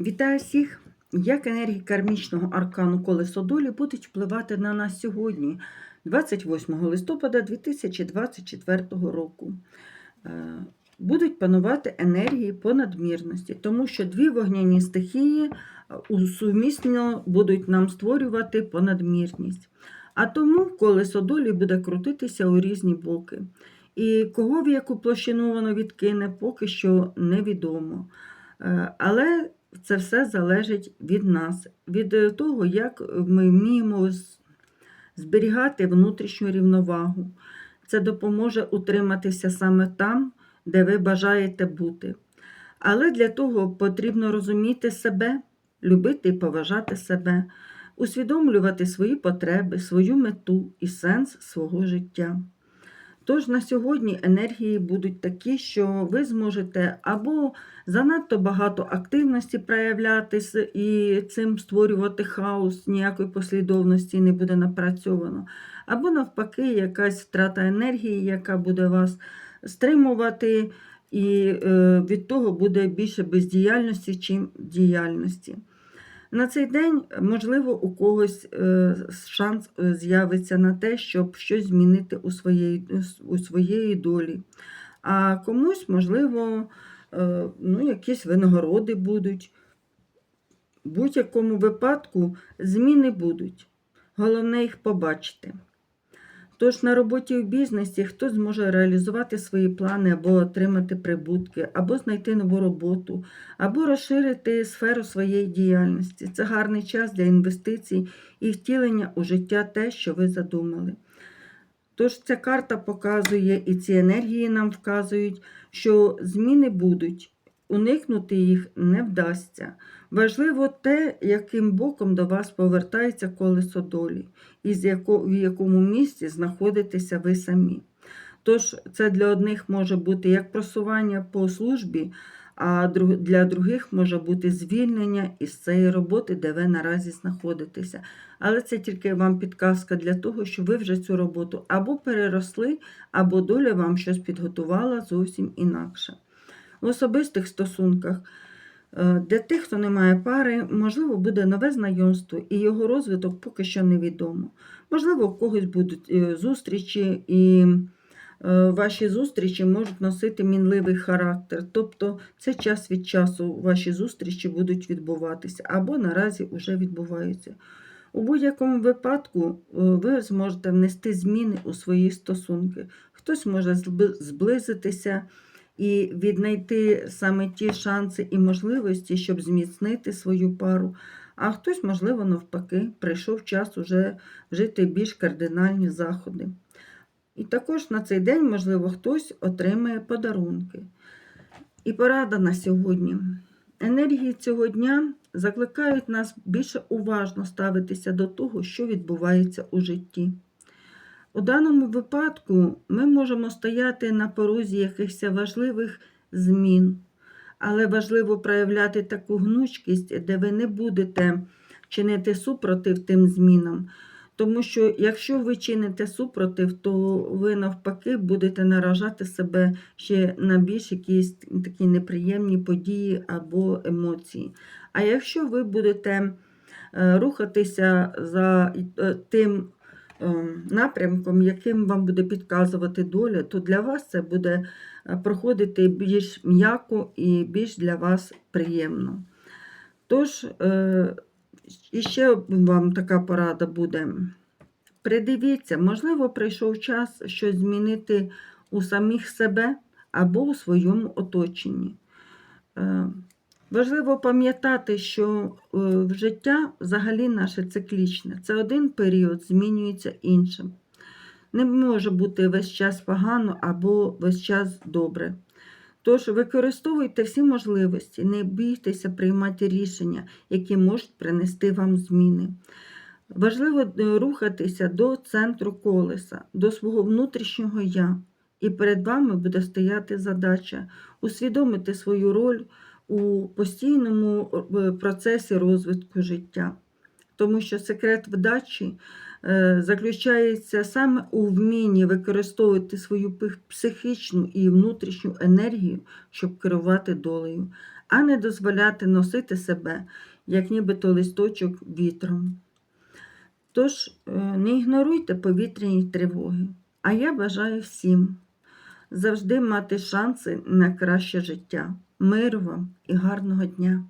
Вітаю всіх! Як енергії кармічного аркану колесо долі будуть впливати на нас сьогодні, 28 листопада 2024 року. Е, Будуть панувати енергії понадмірності, тому що дві вогняні стихії е, сумісно будуть нам створювати понадмірність. А тому колесо долі буде крутитися у різні боки. І кого в яку площину воно відкине, поки що невідомо. Е, Але це все залежить від нас, від е, того, як ми вміємо зберігати внутрішню рівновагу. Це допоможе утриматися саме там, де ви бажаєте бути. Але для того потрібно розуміти себе, любити і поважати себе, усвідомлювати свої потреби, свою мету і сенс свого життя. Тож на сьогодні енергії будуть такі, що ви зможете або занадто багато активності проявляти с- і цим створювати хаос, ніякої послідовності не буде напрацьовано, або навпаки, якась втрата енергії, яка буде вас стримувати, і е, від того буде більше бездіяльності, чим діяльності. На цей день, можливо, у когось е, шанс е, з'явиться на те, щоб щось змінити у своєї, у своєї долі. А комусь, можливо, е, ну, якісь винагороди будуть. В будь-якому випадку зміни будуть. Головне їх побачити. Тож на роботі у бізнесі хтось зможе реалізувати свої плани або отримати прибутки, або знайти нову роботу, або розширити сферу своєї діяльності. Це гарний час для інвестицій і втілення у життя те, що ви задумали. Тож ця карта показує і ці енергії нам вказують, що зміни будуть, уникнути їх не вдасться. Важливо те, яким боком до вас повертається колесо долі, і в якому місці знаходитеся ви самі. Тож це для одних може бути як просування по службі, а для других може бути звільнення із цієї роботи, де ви наразі знаходитеся. Але це тільки вам підказка для того, що ви вже цю роботу або переросли, або доля вам щось підготувала зовсім інакше. В особистих стосунках е, для тих, хто не має пари, можливо, буде нове знайомство, і його розвиток поки що невідомо. Можливо, у когось будуть е, зустрічі, і е, ваші зустрічі можуть носити мінливий характер. Тобто це час від часу ваші зустрічі будуть відбуватися, або наразі вже відбуваються. У будь-якому випадку ви зможете внести зміни у свої стосунки. Хтось може зблизитися і віднайти саме ті шанси і можливості, щоб зміцнити свою пару. А хтось, можливо, навпаки, прийшов час уже вжити більш кардинальні заходи. І також на цей день, можливо, хтось отримає подарунки. І порада на сьогодні. Енергії цього дня закликають нас більше уважно ставитися до того, що відбувається у житті. У даному випадку ми можемо стояти на порозі якихось важливих змін, але важливо проявляти таку гнучкість, де ви не будете чинити супротив тим змінам. Тому що якщо ви чините супротив, то ви навпаки будете наражати себе ще на більш якісь такі неприємні події або емоції. А якщо ви будете е, рухатися за е, тим напрямком, яким вам буде підказувати доля, то для вас це буде е, проходити більш м'яко і більш для вас приємно. Тож, е, і ще вам така порада буде. Придивіться, можливо, прийшов час щось змінити у самих себе або у своєму оточенні. Важливо пам'ятати, що е, в життя взагалі наше циклічне. Це один період змінюється іншим. Не може бути весь час погано або весь час добре. Тож використовуйте всі можливості, не бійтеся приймати рішення, які можуть принести вам зміни. Важливо е, рухатися до центру колеса, до свого внутрішнього я. І перед вами буде стояти задача усвідомити свою роль у постійному е, процесі розвитку життя. Тому що секрет вдачі е, заключається саме у вмінні використовувати свою психічну і внутрішню енергію, щоб керувати долею. а не дозволяти носити себе, як нібито листочок вітром. Тож е, не ігноруйте повітряні тривоги. А я бажаю всім завжди мати шанси на краще життя. Миру вам і гарного дня!